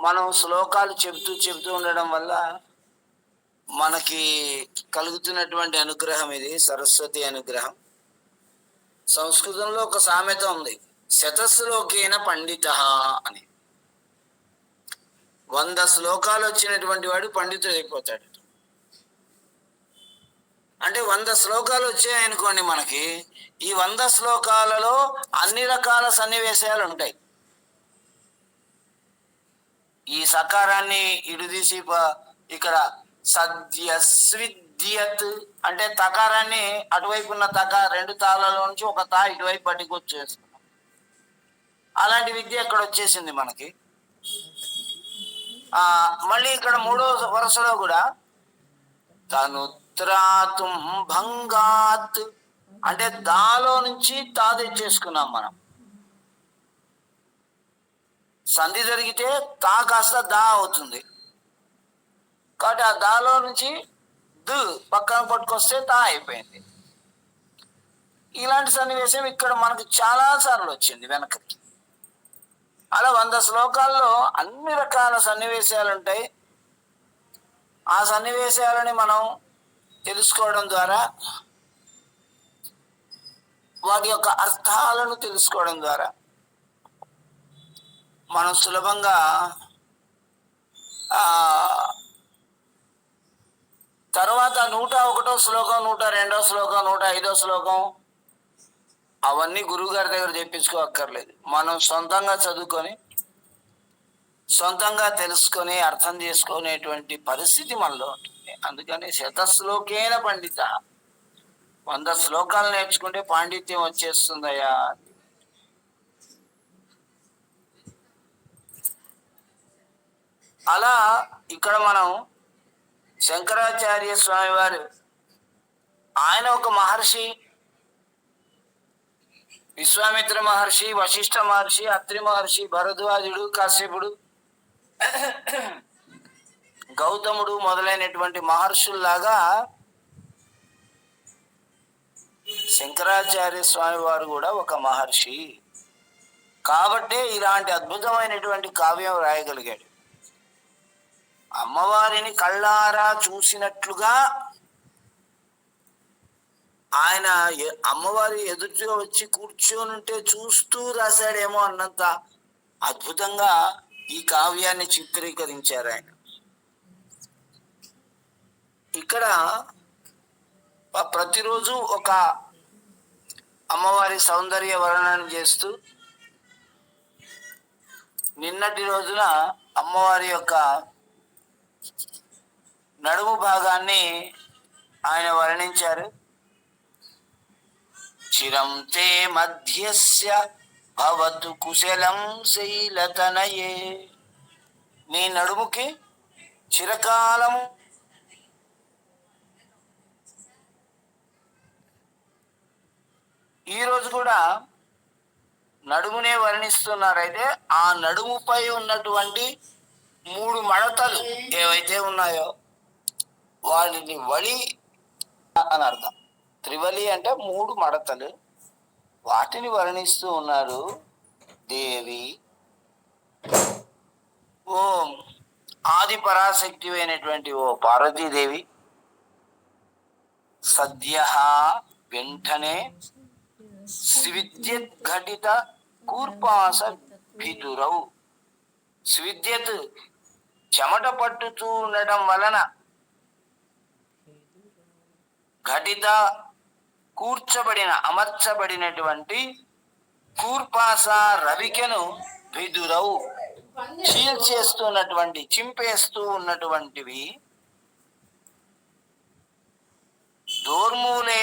మనం శ్లోకాలు చెబుతూ చెబుతూ ఉండడం వల్ల మనకి కలుగుతున్నటువంటి అనుగ్రహం ఇది సరస్వతి అనుగ్రహం. సంస్కృతంలో ఒక సామెత ఉంది శతశ్లోకేన పండిత అని. వంద శ్లోకాలు వచ్చినటువంటి వాడు పండితుడు అయిపోతాడు. అంటే వంద శ్లోకాలు వచ్చాయనుకోండి మనకి ఈ వంద శ్లోకాలలో అన్ని రకాల సన్నివేశాలు ఉంటాయి. ఈ సకారాన్ని ఇడుదీసి ప- ఇక్కడ సద్యస్విద్యత్ అంటే తకారాన్ని అటువైపు ఉన్న తక రెండు తాళలో నుంచి ఒక తా ఇటువైపు పట్టుకొచ్చేస్తున్నాం అలాంటి విద్య ఇక్కడ వచ్చేసింది మనకి. ఆ మళ్ళీ ఇక్కడ మూడో వరుసలో కూడా తను త్రాతుం భంగాత్ అంటే దాలో నుంచి తా తెచ్చేసుకున్నాం మనం. సంధి జరిగితే తా కాస్త దా అవుతుంది. కాబట్టి ఆ దాలో నుంచి దు పక్కన పట్టుకొస్తే తా అయిపోయింది. ఇలాంటి సన్నివేశం ఇక్కడ మనకు చాలా సార్లు వచ్చింది వెనకకి. అలా వంద శ్లోకాల్లో అన్ని రకాల సన్నివేశాలు ఉంటాయి ఆ సన్నివేశాలని మనం తెలుసుకోవడం ద్వారా వాటి యొక్క అర్థాలను తెలుసుకోవడం ద్వారా మనం సులభంగా ఆ తర్వాత నూట ఒకటో శ్లోకం నూట రెండో శ్లోకం నూట ఐదో శ్లోకం అవన్నీ గురువు గారి దగ్గర చెప్పించుకోక్కర్లేదు. మనం సొంతంగా చదువుకొని సొంతంగా తెలుసుకొని అర్థం చేసుకునేటువంటి పరిస్థితి మనలో ఉంటుంది. అందుకని శతశ్లోకేన పండిత వంద శ్లోకాలు నేర్చుకుంటే పాండిత్యం వచ్చేస్తుందయ్యా అలా ఇక్కడ మనం శంకరాచార్య స్వామి వారు ఆయన ఒక మహర్షి విశ్వామిత్ర మహర్షి వశిష్ఠ మహర్షి అత్రి మహర్షి భరద్వాజుడు కాశ్యపుడు గౌతముడు మొదలైనటువంటి మహర్షుల్లాగా శంకరాచార్య స్వామి వారు కూడా ఒక మహర్షి. కాబట్టే ఇలాంటి అద్భుతమైనటువంటి కావ్యం రాయగలిగాడు. అమ్మవారిని కళ్ళారా చూసినట్లుగా ఆయన అమ్మవారి ఎదురుగా వచ్చి కూర్చొని ఉంటే చూస్తూ రాశాడేమో అన్నంత అద్భుతంగా ఈ కావ్యాన్ని చిత్రీకరించారు ఆయన. ఇక్కడ ప్రతిరోజు ఒక అమ్మవారి సౌందర్య వర్ణన చేస్తూ నిన్నటి రోజున అమ్మవారి యొక్క నడుము భాగాన్ని ఆయన వర్ణించారు. చిరం తే మధ్యస్య భవతు కుశలం శైలతనయే. నీ నడుముకి చిరకాలము ఈ రోజు కూడా నడుమునే వర్ణిస్తున్నారైతే ఆ నడుముపై ఉన్నటువంటి మూడు మడతలు ఏవైతే ఉన్నాయో వాటిని వలి అని అర్థం. త్రివలి అంటే మూడు మడతలు. వాటిని వర్ణిస్తూ ఉన్నారు దేవి ఓ ఆది పరాశక్తి అయినటువంటి ఓ పార్వతీదేవి. సద్య వెంటనే స్విద్యత్ ఘటిత కూర్పాస భితురవు స్విద్యత్ చెమట పట్టుతూ ఉండటం వలన ఘటిత కూర్చబడిన అమర్చబడినటువంటి కూర్పాస రవికెను విదురవు. చీల్చేస్తున్నటువంటి చింపేస్తూ ఉన్నటువంటివి దోర్మూలే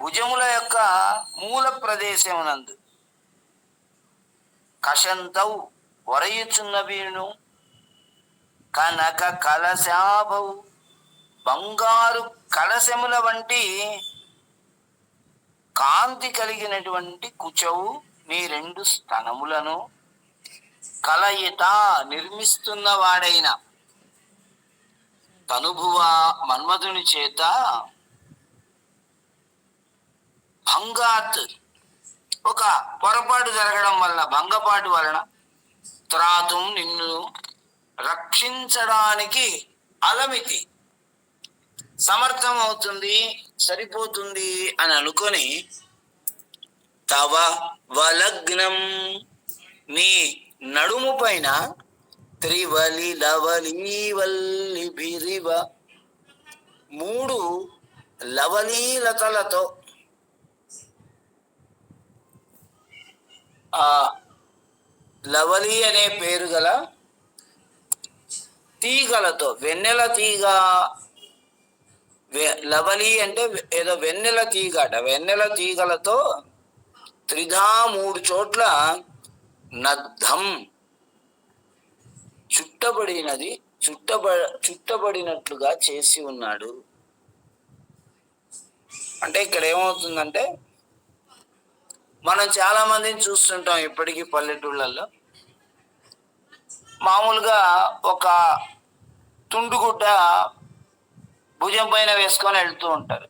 భుజముల యొక్క మూల ప్రదేశమునందు కషంతౌ వరయుచున్నవిను కనక కలశాభవు. బంగారు కలశముల వంటి కాంతి కలిగినటువంటి కుచవు నీ రెండు స్థనములను కలయిత నిర్మిస్తున్న వాడైన తనుభువ మన్మధుని చేత భంగాత్. ఒక పొరపాటు జరగడం వలన భంగపాటు వలన త్రాతుం నిన్ను రక్షించడానికి అలమితి. సమర్థం అవుతుంది సరిపోతుంది అని అనుకొని తవ వలగ్నం. నీ నడుము పైన త్రివలి లవలీవల్లి బిరివ. మూడు లవలీలతలతో ఆ లవలి అనే పేరు గల తీగలతో వెన్నెల తీగ వె- లవలి అంటే ఏదో వెన్నెల తీగ అట వెన్నెల తీగలతో త్రిధా మూడు చోట్ల నద్దం చుట్టబడినది చుట్టబ చుట్టబడినట్లుగా చేసి ఉన్నాడు. అంటే ఇక్కడ ఏమవుతుందంటే మనం చాలా మందిని చూస్తుంటాం ఇప్పటికీ పల్లెటూళ్ళల్లో. మామూలుగా ఒక తుండుగుడ్డ భుజం పైన వేసుకొని వెళ్తూ ఉంటారు.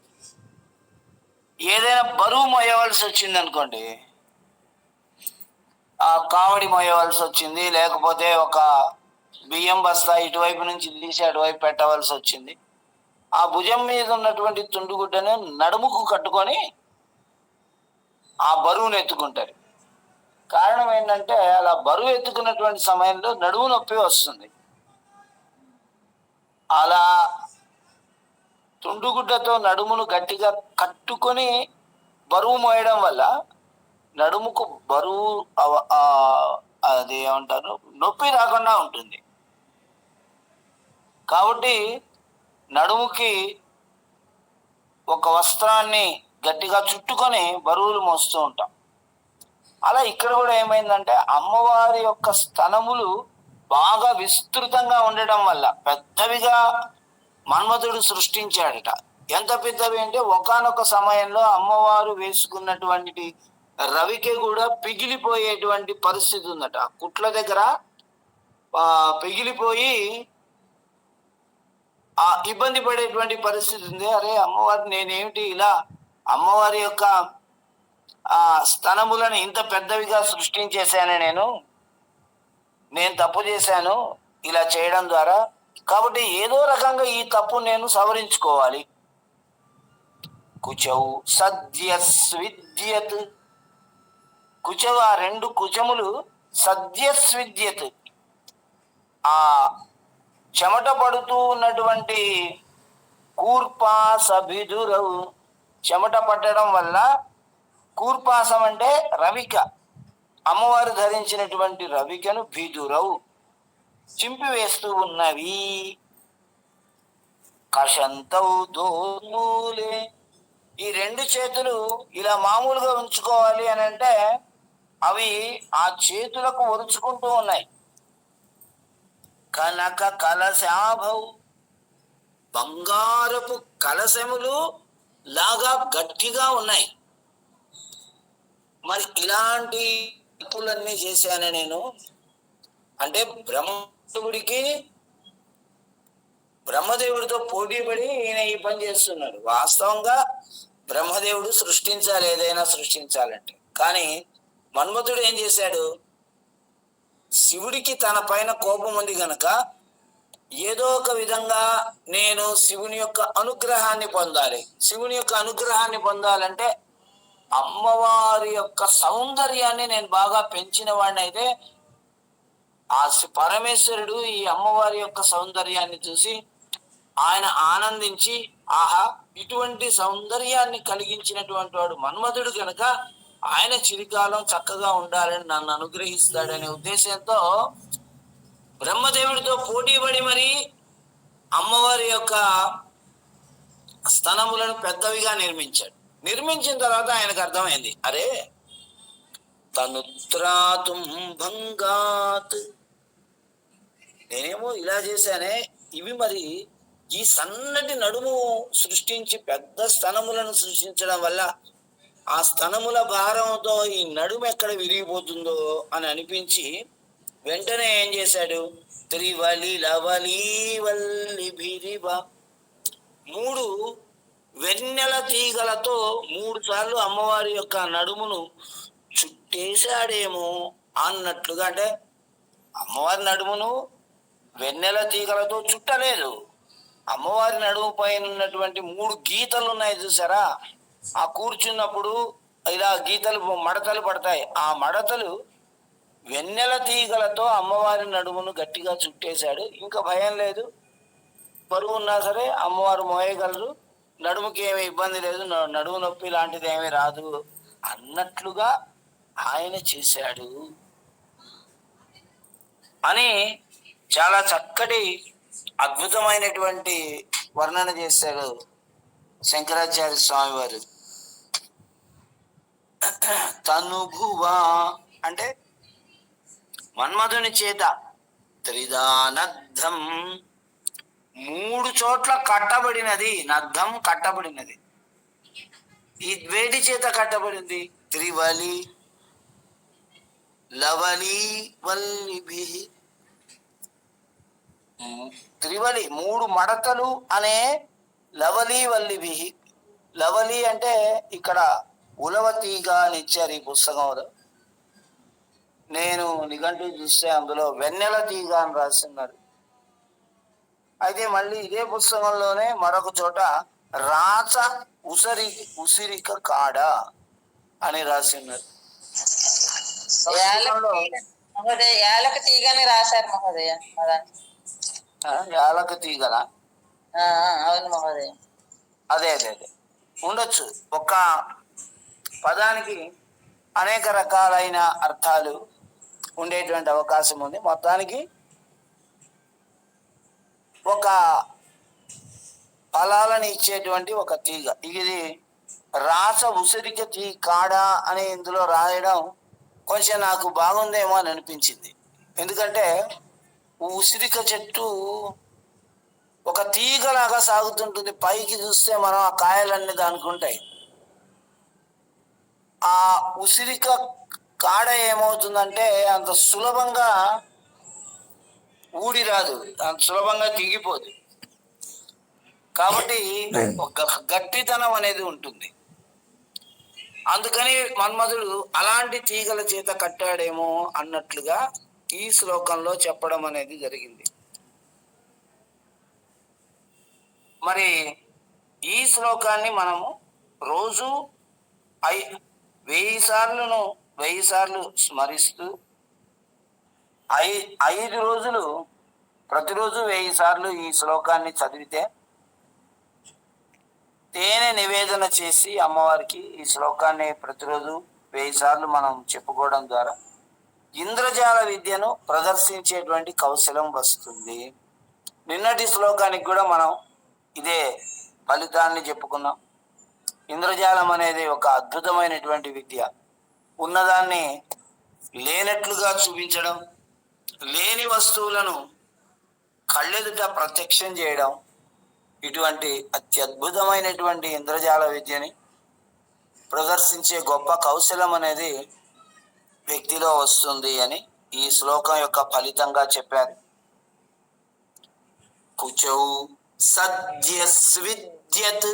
ఏదైనా బరువు మోయవలసి వచ్చింది అనుకోండి ఆ కావడి మోయవలసి వచ్చింది లేకపోతే ఒక బియ్యం బస్తా ఇటువైపు నుంచి తీసి అటువైపు పెట్టవలసి వచ్చింది. ఆ భుజం మీద ఉన్నటువంటి తుండుగుడ్డను నడుముకు కట్టుకొని ఆ బరువును ఎత్తుకుంటారు. కారణం ఏంటంటే అలా బరువు ఎత్తుకున్నటువంటి సమయంలో నడుము నొప్పి వస్తుంది. అలా తుండుగుడ్డతో నడుమును గట్టిగా కట్టుకొని బరువు మోయడం వల్ల నడుముకు బరువు అది ఏమంటారు? నొప్పి రాకుండా ఉంటుంది. కాబట్టి నడుముకి ఒక వస్త్రాన్ని గట్టిగా చుట్టుకొని బరువులు మోస్తూ ఉంటాం. అలా ఇక్కడ కూడా ఏమైందంటే అమ్మవారి యొక్క స్థనములు బాగా విస్తృతంగా ఉండడం వల్ల పెద్దవిగా మన్మధుడు సృష్టించాడట. ఎంత పెద్దవి అంటే ఒకానొక సమయంలో అమ్మవారు వేసుకున్నటువంటి రవికి కూడా పిగిలిపోయేటువంటి పరిస్థితి ఉందట. కుట్ల దగ్గర పిగిలిపోయి ఆ ఇబ్బంది పడేటువంటి పరిస్థితి ఉంది. అరే అమ్మవారి నేనేమిటి ఇలా అమ్మవారి యొక్క ఆ స్తనములను ఇంత పెద్దవిగా సృష్టించేశాను నేను. నేను తప్పు చేశాను. ఇలా చేయడం ద్వారా. కాబట్టి ఏదో రకంగా ఈ తప్పు నేను సవరించుకోవాలి. కుచౌ సద్యస్విద్యత్. కుచవ ఆ రెండు కుచములు సద్యస్విద్యత్. ఆ చెమట పడుతూ ఉన్నటువంటి కూర్పాసభిదురవు చెమట పట్టడం వల్ల కూర్పాసం అంటే రవిక. అమ్మవారు ధరించినటువంటి రవికను భిదురవు చింపివేస్తూ ఉన్నవి. కషంతౌ దోమూలే. ఈ రెండు చేతులు ఇలా మామూలుగా ఉంచుకోవాలి అని అంటే అవి ఆ చేతులకు ఒరుచుకుంటూ ఉన్నాయి. కనక కలశాభౌ బంగారపు కలశములు లాగా గట్టిగా ఉన్నాయి. మరి ఇలాంటి తప్పులన్నీ చేశాను నేను. అంటే బ్రహ్మదేవుడికి బ్రహ్మదేవుడితో పోటీ పడి ఈయన ఈ పని చేస్తున్నాడు. వాస్తవంగా బ్రహ్మదేవుడు సృష్టించాలి ఏదైనా సృష్టించాలంటే. కానీ మన్మథుడు ఏం చేశాడు? శివుడికి తన పైన కోపం ఉంది గనక ఏదో ఒక విధంగా నేను శివుని యొక్క అనుగ్రహాన్ని పొందాలి. శివుని యొక్క అనుగ్రహాన్ని పొందాలంటే అమ్మవారి యొక్క సౌందర్యాన్ని నేను బాగా పెంచిన వాడిని అయితే ఆ పరమేశ్వరుడు ఈ అమ్మవారి యొక్క సౌందర్యాన్ని చూసి ఆయన ఆనందించి ఆహా ఇటువంటి సౌందర్యాన్ని కలిగించినటువంటి వాడు మన్మధుడు కనుక ఆయన చిరికాలం చక్కగా ఉండాలని నన్ను అనుగ్రహిస్తాడనే ఉద్దేశంతో బ్రహ్మదేవుడితో పోటీ పడి మరి అమ్మవారి యొక్క స్తనములను పెద్దవిగా నిర్మించాడు. నిర్మించిన తర్వాత ఆయనకు అర్థమైంది అరే తనుత్రాతుం భంగాత్ నేనేమో ఇలా చేశానే ఇవి మరి ఈ సన్నటి నడుము సృష్టించి పెద్ద స్తనములను సృష్టించడం వల్ల ఆ స్తనముల భారంతో ఈ నడుము ఎక్కడ విరిగిపోతుందో అని అనిపించి వెంటనే ఏం చేశాడు? త్రివలి లవలి వల్లి బిరివ మూడు వెన్నెల తీగలతో మూడు సార్లు అమ్మవారి యొక్క నడుమును చుట్టేశాడేమో అన్నట్లుగా అంటే అమ్మవారి నడుమును వెన్నెల తీగలతో చుట్టలేదు. అమ్మవారి నడుము పైన ఉన్నటువంటి మూడు గీతలు ఉన్నాయి చూసారా? ఆ కూర్చున్నప్పుడు ఇలా గీతలు మడతలు పడతాయి. ఆ మడతలు వెన్నెల తీగలతో అమ్మవారి నడుమును గట్టిగా చుట్టేశాడు. ఇంకా భయం లేదు. బరువు ఉన్నా సరే అమ్మవారు మోయగలరు. నడుముకి ఏమి ఇబ్బంది లేదు. నడుము నొప్పి లాంటిది ఏమీ రాదు అన్నట్లుగా ఆయన చేశాడు. అని చాలా చక్కటి అద్భుతమైనటువంటి వర్ణన చేశారు శంకరాచార్య స్వామి వారు తనుభువా అంటే మన్మధుని చేత త్రిదానద్ధం. మూడు చోట్ల కట్టబడినది నద్ధం కట్టబడినది. ఈ వేటి చేత కట్టబడింది త్రివలి లవలి వల్లిభి. త్రివలి మూడు మడతలు అనే లవలి వల్లిభి. లవలి అంటే ఇక్కడ ఉలవతీగా అని ఇచ్చారు ఈ పుస్తకంలో. నేను నిఘంటు చూస్తే అందులో వెన్నెల తీగ అని రాస్తున్నారు అయితే మళ్ళీ ఇదే పుస్తకంలోనే మరొక చోట రాచ ఉసరి ఉసిరిక కాడ అని రాసి ఉన్నారు యాలక తీగ తీగని రాశారు మహోదయ యాలక ఆ, అవును మహోదయ. అదే అదే అదే. ఉండొచ్చు. ఒక పదానికి అనేక రకాలైన అర్థాలు ఉండేటువంటి అవకాశం ఉంది. మొత్తానికి ఒక ఫలాలను ఇచ్చేటువంటి ఒక తీగ. ఇది రాస ఉసిరిక తీ కాడ అని ఇందులో రాయడం కొంచెం నాకు బాగుందేమో అని అనిపించింది. ఎందుకంటే ఉసిరిక చెట్టు ఒక తీగలాగా సాగుతుంటుంది. పైకి చూస్తే మనం ఆ కాయలన్నీ దానికి ఉంటాయి. ఆ ఉసిరిక కాడ ఏమవుతుందంటే అంత సులభంగా ఊడి రాదు. అంత సులభంగా దిగిపోదు కాబట్టి ఒక గట్టితనం అనేది ఉంటుంది. అందుకని మన్మధుడు అలాంటి తీగల చేత కట్టాడేమో అన్నట్లుగా ఈ శ్లోకంలో చెప్పడం అనేది జరిగింది. మరి ఈ శ్లోకాన్ని మనము రోజు ఐ వెయ్యి సార్లును వెయ్యి సార్లు స్మరిస్తూ ఐ ఐదు రోజులు ప్రతిరోజు వెయ్యి సార్లు ఈ శ్లోకాన్ని చదివితే తేనె నివేదన చేసి అమ్మవారికి ఈ శ్లోకాన్ని ప్రతిరోజు వెయ్యి సార్లు మనం చెప్పుకోవడం ద్వారా ఇంద్రజాల విద్యను ప్రదర్శించేటువంటి కౌశలం వస్తుంది. నిన్నటి శ్లోకానికి కూడా మనం ఇదే ఫలితాన్ని చెప్పుకున్నాం. ఇంద్రజాలం అనేది ఒక అద్భుతమైనటువంటి విద్య. ఉన్నదాన్ని లేనట్లుగా చూపించడం లేని వస్తువులను కళ్ళెదుట ప్రత్యక్షం చేయడం ఇటువంటి అత్యద్భుతమైనటువంటి ఇంద్రజాల విద్యని ప్రదర్శించే గొప్ప కౌశలం అనేది వ్యక్తిలో వస్తుంది అని ఈ శ్లోకం యొక్క ఫలితంగా చెప్పారు. కుచౌ సద్యస్విద్యత్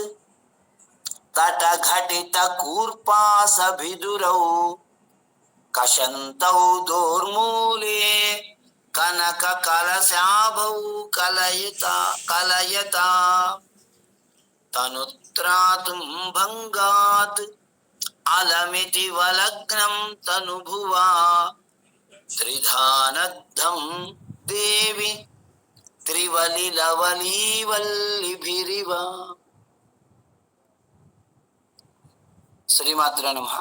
తటఘటిత కూర్పాసభిదురౌ కషంతౌ దోర్మూలే కనక కలశాభౌ కలయత కలయత. తనుత్రాతుం భంగాత్ అలమితి వలగ్నం తనుభువా త్రిధానగ్ధం దేవి త్రివలి లవలీవల్లిభిరివా శ్రీమాత్ర నమః